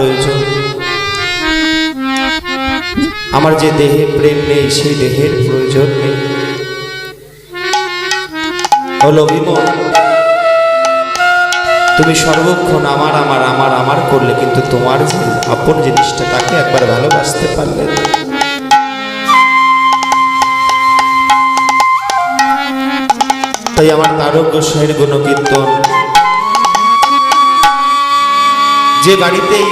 প্রয়োজন আমার যে দেহে প্রেম নেই, সেই দেহের প্রয়োজন নেই হলো বিমল, তুমি সর্বক্ষণ আমার আমার আমার আমার করলে, কিন্তু তোমার যে আপন জিনিসটা, তাকে একবার ভালোবাসতে পারলে। তাই আমার তারক গোসাইয়ের গুণকীর্তন যে বাড়িতেই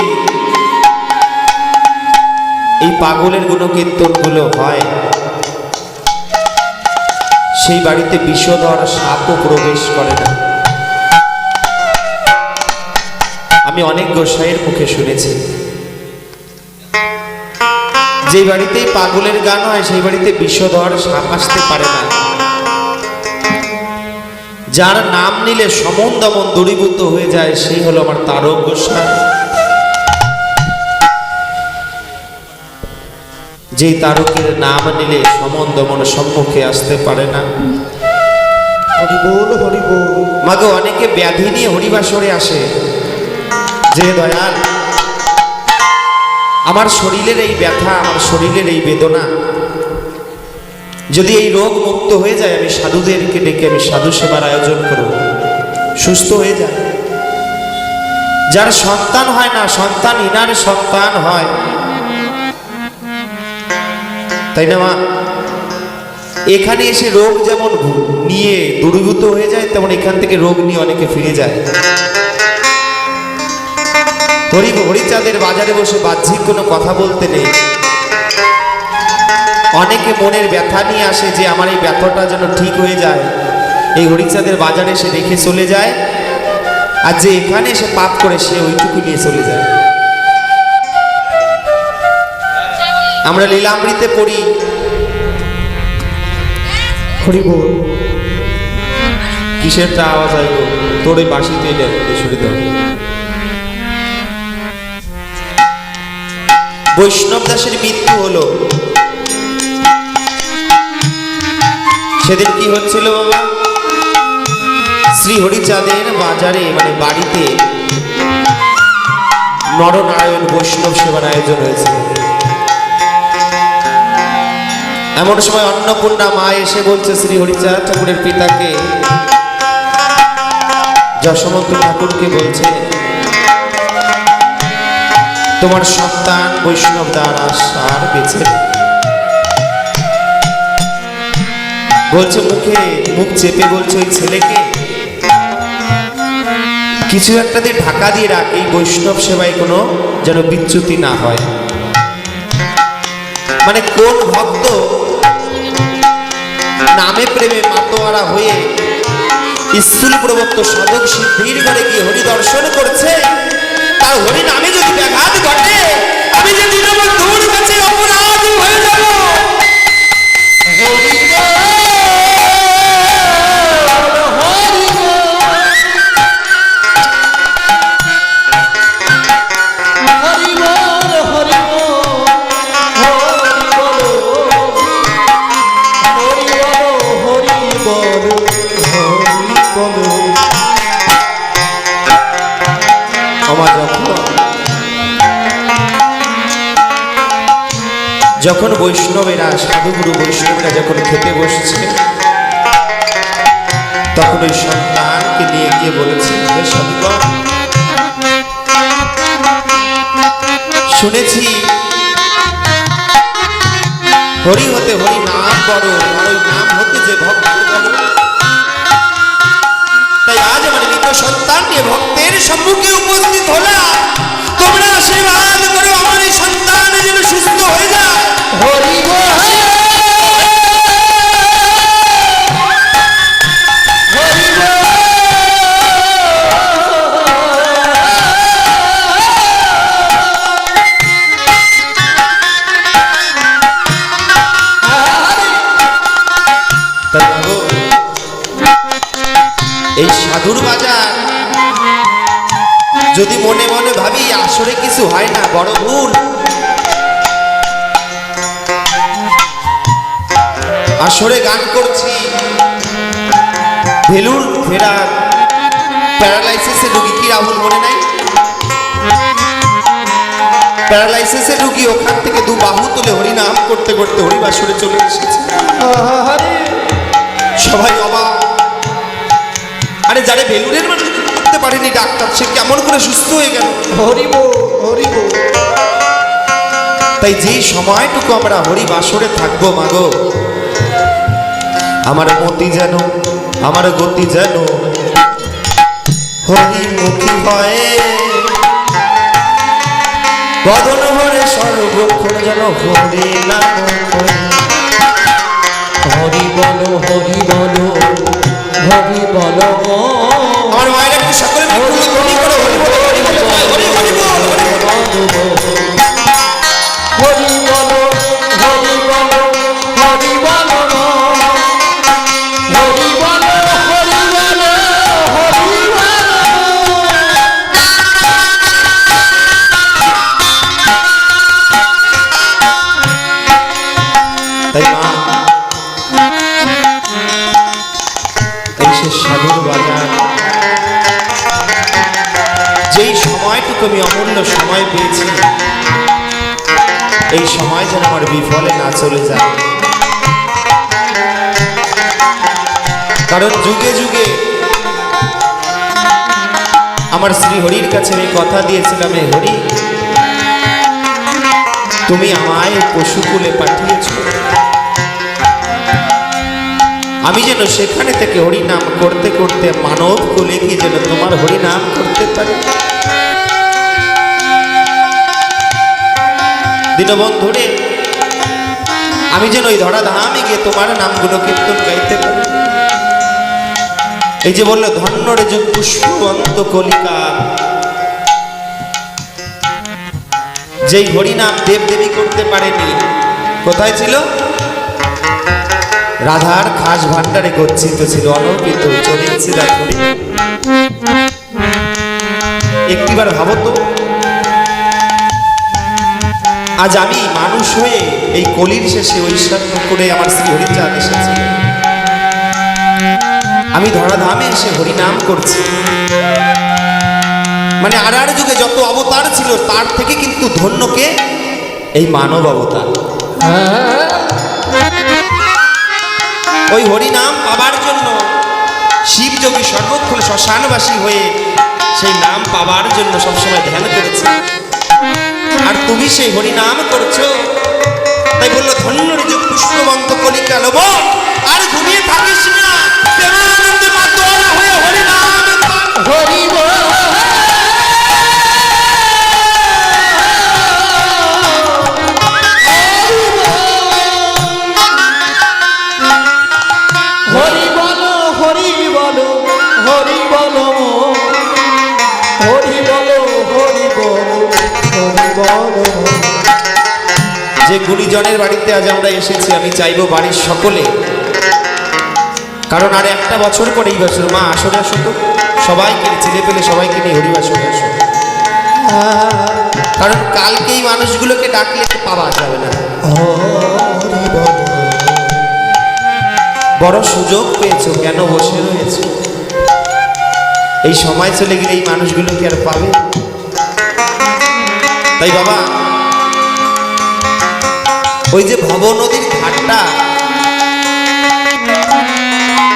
এই পাগলের গুণকীর্তনগুলো হয়, সেই বাড়িতে বিষধর সাপও প্রবেশ করে না। আমি অনেক গোসাইয়ের মুখে শুনেছি। যে বাড়িতেই পাগলের গান হয়, সেই বাড়িতে বিষধর সাপ আসতে পারে না। যার নাম নিলে সমন দমন দূরীভূত হয়ে যায় সেই হলো আমার তারক গোসাই যেই তারকের নাম নিলে সমন দমন সম্মুখে আসতে পারে না। হরি বল হরি বল। মাকে অনেকে ব্যাধি নিয়ে হরিবাসরে আসে। যে দয়াল আমার শরীরের এই ব্যথা আমার শরীরের এই বেদনা যদি এই রোগ মুক্ত হয়ে যায়, আমি সাধুদেরকে ডেকে আমি সাধু সেবার আয়োজন করব। সুস্থ হয়ে যায়। যার সন্তান হয় না, সন্তান ইনার সন্তান হয়। তাই না, মা? এখানে এসে রোগ যেমন নিয়ে দূরীভূত হয়ে যায়, তেমন এখান থেকে রোগ নিয়ে অনেকে ফিরে যায়। হরি হরিচাঁদের বাজারে বসে বাহ্যিক কোনো কথা বলতে নেই। অনেকে মনের ব্যথা নিয়ে আসে যে আমার এই ব্যথাটা যেন ঠিক হয়ে যায়। এই হরিচাঁদের বাজারে সে রেখে চলে যায়। আর যে এখানে এসে পাপ করে, সে ওইটুকু নিয়ে চলে যায়। আমরা লীলামৃতে পড়ি। হরি বল কিসেরটা আওয়াজ গো তোর ওই শুনে বৈষ্ণব দাসের মৃত্যু হলো। সেদিন কি হচ্ছিল বাবা? শ্রী হরিচাঁদের বাজারে মানে বাড়িতে নরনারায়ণ বৈষ্ণব সেবার আয়োজন হয়েছে এমন সময় অন্নপূর্ণা মা এসে বলছে শ্রী হরিচাঁদ ঠাকুরের পিতাকে যশবন্ত ঠাকুরকে বলছে, তোমার সন্তান বৈষ্ণব দ্বারা সার বেছে বলছে মুখে, মুখ চেপে বলছে ওই ছেলেকে। কিছু একটা দিয়ে ঢাকা দিয়ে রাখ, এই বৈষ্ণব সেবায় কোনো যেন বিচ্যুতি না হয়। মানে কোন ভক্ত নামে প্রেমে মাতোয়ারা হয়ে স্থূল প্রবক্ত সাধক সিদ্ধির ঘরে গিয়ে হরি দর্শন করছে, তার হরি নামে যদি ব্যাঘাত ঘটে, আমি যে দীনবন্ধুর কাছে অপরাধ হয়ে যাব। যখন বৈষ্ণবেরা, সাধুগুরু বৈষ্ণবেরা যখন খেতে বসছে, তখন ওই সন্তানকে নিয়ে গিয়ে বলেছে, "হে সন্তান শুনেছি হরি হতে হরি নাম আর ওই নাম হতে যে ভক্ত তাই আজ আমার মৃত সন্তান নিয়ে ভক্তের সম্মুখে উপস্থিত হলাম। তোমরা আশীর্বাদ করো। যায় আসরে গান করছি। ভেলুর ফেরার প্যারালাইসিসে রুগী কি রাহুল মনে নাই? প্যারালাইসিসের রুগী ওখান থেকে দু বাহু তুলে হরিনাম করতে করতে হরিবাসরে চলে এসেছে। সবাই অবাক। আরে যারে বেলুনের মানুষ করতে পারেনি ডাক্তার সে কেমন করে সুস্থ হয়ে গেল? হরিব হরিব। তাই যেই সময়টুকু আমরা হরি বাসরে থাকব মাগো আমার মতি যেন আমার গতি যেন হরিমুখী হয়। বদন ভরে সর্বক্ষণ যেন হরি নাম হরি বলো হরি বলো হরি বলো আমার মায়ের একটু সকলে যেই সময়টুকু আমি অমূল্য সময় পেয়েছি, এই সময় যেন আমার বিফলে না চলে যায়। কারণ যুগে যুগে আমার শ্রী হরির কাছে আমি কথা দিয়েছিলাম হরি, তুমি আমায় পশুকুলে পাঠিয়েছ। আমি যেন সেখানে থেকে হরিনাম করতে করতে মানব কুলে গিয়ে যেন তোমার হরিনাম করতে পারি। দীনবন্ধুরে, আমি যেন ওই ধরা ধামে গিয়ে তোমার নামগুলো কীর্তন গাইতে পারি। এই যে বলল ধন্য রে যুগ পুষ্পবন্ত কলিকা। যেই হরিনাম দেব দেবী করতে পারেনি, কোথায় ছিল? রাধার খাস ভান্ডারে গচ্ছিত ছিল এক একটিবার ভাবো তো। আজ আমি মানুষ হয়ে এই কলির শেষে ঐশ্বর্য করে আমার শ্রী হরিচাঁদ এসেছি। আমি ধরাধামে এসে হরিনাম করছি। মানে আর আর যুগে যত অবতার ছিল, তার থেকে কিন্তু ধন্যকে এই মানব অবতার। ওই হরিনাম পাবার জন্য শিব যোগী সর্বক্ষণ শ্মশানবাসী হয়ে সেই নাম পাবার জন্য সবসময় ধ্যান করেছে। আর তুমি সেই হরিনাম করছ, তাই বলল, ধন্য পুষ্পবন্ত কলিকা নব আর ঘুমিয়ে থাকিস না। হরি বলো হরি বলো যে গুণীজনের বাড়িতে আজ আমরা এসেছি, আমি চাইব বাড়ির সকলে। কারণ আর একটা বছর পরে এই বছর। মা আসরে আসো তো সবাইকে ছেলে পেলে সবাইকে নিয়ে হরিবাসরে আসো। কারণ কালকে এই মানুষগুলোকে ডাকলে পাওয়া যাবে না। বড় সুযোগ পেয়েছ, কেন বসে রয়েছো? এই সময় চলে গেলে এই মানুষগুলো কি আর পাবে? তাই বাবা, ওই যে ভব নদীর ঘাটটা,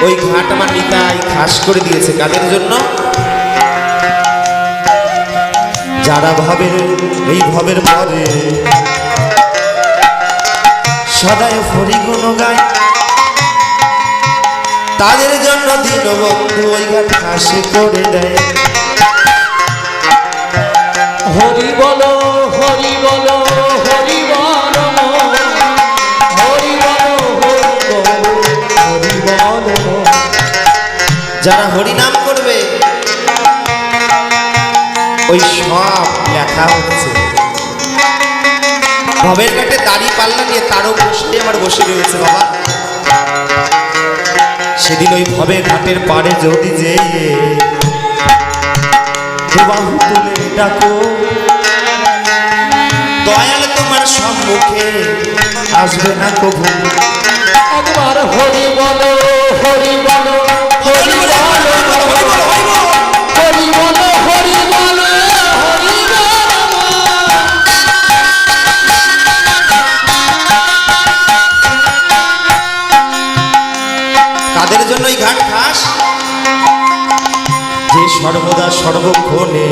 ওই ঘাট আমার নিতাই খাস করে দিয়েছে। কাদের জন্য? যারা ভাবে এই ভবের পরে, সদায় ফরিগুণ গায়। তাদের জন্য দীনবন্ধু ওই ঘাট খাসে করে দেয়। হরি বলো হরি বলো হরি বলো হরি বলো হরি বলো হরি বলো যারা হরিনাম করবে ওই সব লেখা হচ্ছে। ভবের ঘাটে দাড়ি পাল্লা নিয়ে তারও বসে আমার বসে রয়েছে বাবা। সেদিন ওই ভবে ঘাটের পাড়ে যদি যে বাহু তুলে ডাকো। দয়াল তোমার সম্মুখে আসবে না কবু। একবার হরি হরি বলো হরি বলো হরি বলো হরি বলো। হরি বলো। তাদের জন্য এই ঘাট খাস। যে সর্বদা সর্বক্ষণে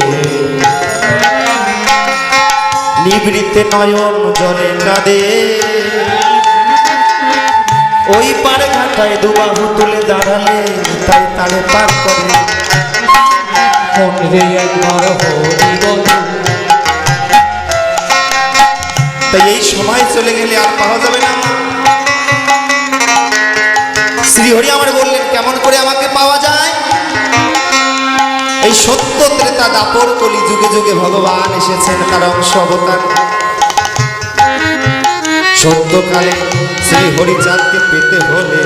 নিবৃত্তে নয়ন জলে কাঁদে ওই পারে ঘাটায় দুবাহু তুলে দাঁড়ালে তাই তালে পার করে। মন রে একবার তাই এই সময় চলে গেলে আর পাওয়া যাবে না। শ্রীহরি আমার বললেন, কেমন করে আমাকে পাওয়া যায়? এই সত্য ত্রেতা দাপর কলি যুগে যুগে ভগবান এসেছেন তার অংশ অবতার। সত্যকালে শ্রী হরিচাঁদকে পেতে হলে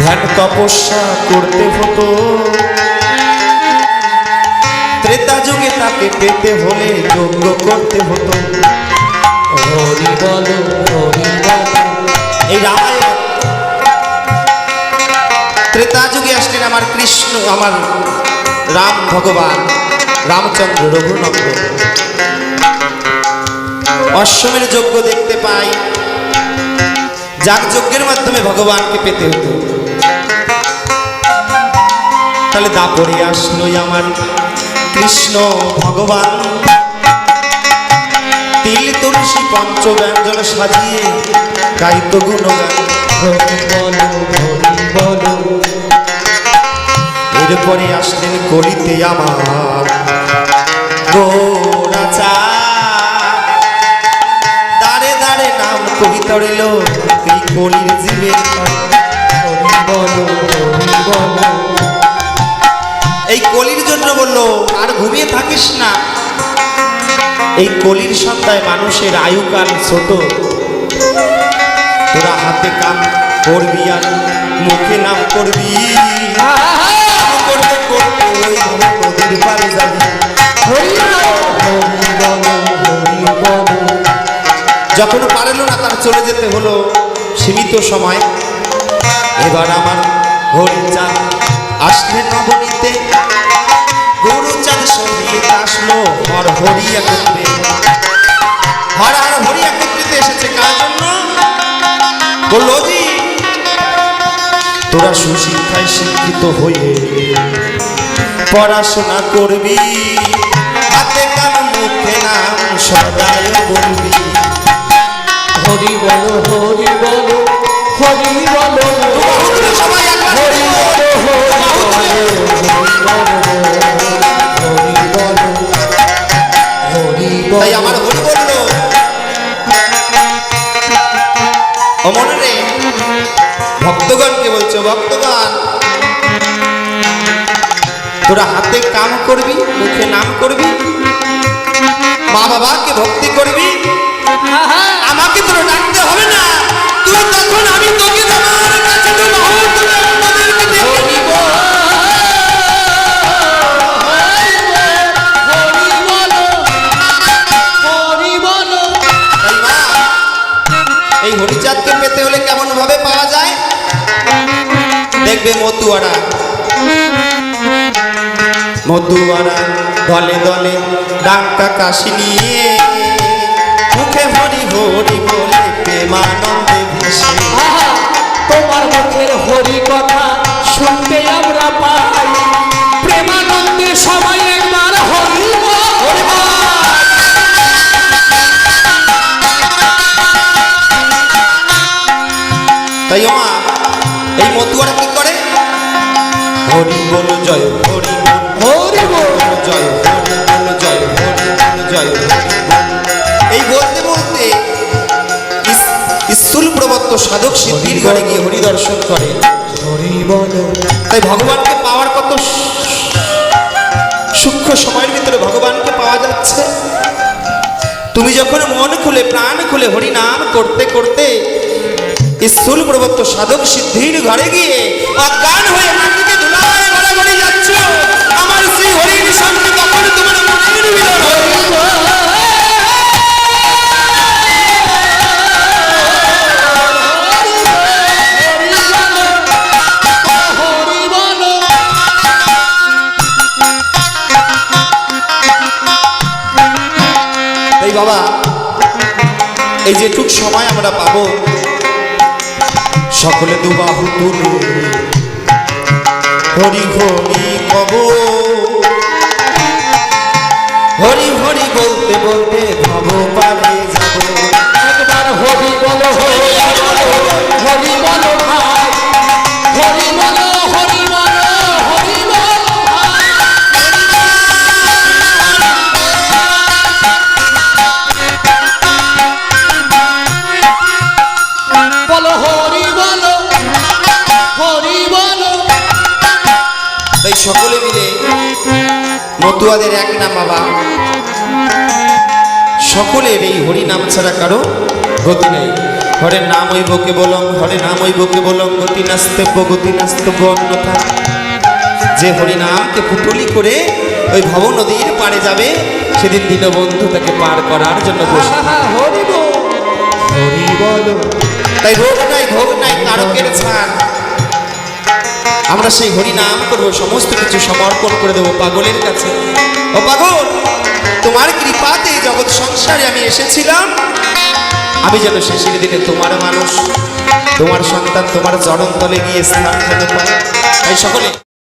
ধ্যান তপস্যা করতে হতো। ত্রেতা যুগে তাকে পেতে হলে যোগ্য করতে হতো। হরি বল হরি বল এই রামায়ণ। ত্রেতা যুগে আসলেন আমার কৃষ্ণ, আমার রাম ভগবান, রামচন্দ্র রঘুনন্দন অশ্বমের যজ্ঞ দেখতে পাই। যাগ যজ্ঞের মাধ্যমে ভগবানকে পেতে হতো। তাহলে দাপরে আসলো আমার কৃষ্ণ ভগবান। পঞ্চ ব্যঞ্জন সাজিয়ে গাইত গুণগান। এরপরে আসলেন কলিতে আমার দাঁড়ে দাঁড়ে নাম কবিতা রইল এই কলির জীবে। এই কলির জন্য বলল, আর ঘুমিয়ে থাকিস না। এই কলির সন্ধ্যায় মানুষের আয়ুকাল ছোট। তোরা হাতে কাম করবি আর মুখে নাম করবি। যখন পারল না তার চলে যেতে হলো সীমিত সময়। এবার আমার হরিচাঁদ আসলে নবনীতে সংগীত আসলো হর হরি একত্রে। হর হর হরি একত্রিত এসেছে কার জন্য? বলল জি তোরা সুশিক্ষায় শিক্ষিত হয়ে পড়াশোনা করবি। হাতে কান, মুখে নাম, সদায় বলবি। ভক্তগণ তোরা হাতে কাম করবি মুখে নাম করবি মা বাবাকে ভক্তি করবি ডাঙ্কা নিয়ে মুখে হরি হরি বলে প্রেমানন্দে ভেসে। তোমার মুখের হরি কথা শুনতে আমরা পাই। প্রেমানন্দে সবাই একবার হরি। তাই মা এই মতুয়ারা কি করে? হরি বল জয় প্রবত্ত সাধক সিদ্ধির ঘরে গিয়ে হরি দর্শন করে। তাই ভগবানকে পাওয়ার কত সূক্ষ্ম সময়ের ভিতরে ভগবানকে পাওয়া যাচ্ছে? তুমি যখন মন খুলে, প্রাণ খুলে হরিনাম করতে করতে স্থূল প্রবত্ত সাধক সিদ্ধির ঘরে গিয়ে অজ্ঞান হয়ে বাবা এই যেটুক সময় আমরা পাব সকলে দুবাহু তুলে হরি হরি মতুয়াদের এক নাম বাবা। সকলের এই হরি নাম ছাড়া কারও গতি নেই। হরে নাম ওই বকে বলম হরে নাম ওই বকে বলম গতি নাস্তব্য গতি নাস্তব্য অন্যথা। যে হরি নামকে পুটুলি করে ওই ভব নদীর পাড়ে যাবে সেদিন দীনবন্ধু তাকে পার করার জন্য বল বলো তাই ভোগ নাই ভোগ নাই তারকের ছাড়। আমরা সেই হরি নাম করব, সমস্ত কিছু সমর্পণ করে দেবো পাগলের কাছে। ও পাগল, তোমার কৃপাতে জগৎ সংসারে আমি এসেছিলাম। আমি যেন শেষের দিনে তোমার মানুষ, তোমার সন্তান, তোমার জনন্তলে তলে গিয়ে স্থান যেন পারে। সকলে